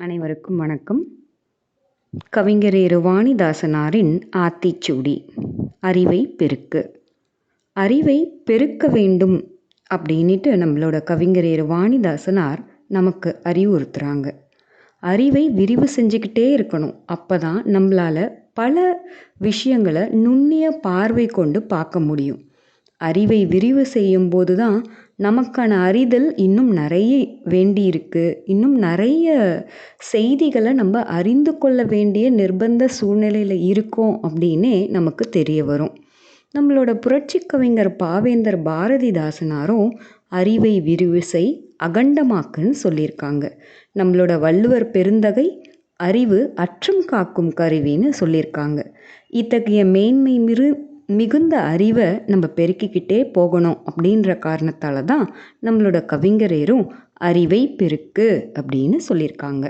அனைவருக்கும் வணக்கம். கவிஞர் வாணிதாசனாரின் ஆத்திச்சூடி அறிவை பெருக்கு. அறிவை பெருக்க வேண்டும் அப்படின்ட்டு நம்மளோட கவிஞர் வாணிதாசனார் நமக்கு அறிவுறுத்துகிறாங்க அறிவை விரிவு செஞ்சுக்கிட்டே இருக்கணும். அப்போ தான் நம்மளால் பல விஷயங்களை நுண்ணிய பார்வை கொண்டு பார்க்க முடியும். அறிவை விரிவு செய்யும்போது தான் நமக்கான அறிதல் இன்னும் நிறைய வேண்டியிருக்கு. இன்னும் நிறைய செய்திகளை நம்ம அறிந்து கொள்ள வேண்டிய நிர்பந்த சூழ்நிலையில் இருக்கோம் அப்படின்னே நமக்கு தெரிய வரும். நம்மளோட புரட்சி கவிஞர் பாவேந்தர் பாரதிதாசனாரும் அறிவை விரிவு செய் அகண்டமாக்குன்னு சொல்லியிருக்காங்க. நம்மளோட வள்ளுவர் பெருந்தகை அறிவு அற்றம் காக்கும் கருவின்னு சொல்லியிருக்காங்க. இத்தகைய மேன்மை மிரு மிகுந்த அறிவை நம்ம பெருக்கிக்கிட்டே போகணும் அப்படின்ற காரணத்தால் தான் நம்மளோட கவிஞரேரும் அறிவை பெருக்கு அப்படின்னு சொல்லியிருக்காங்க.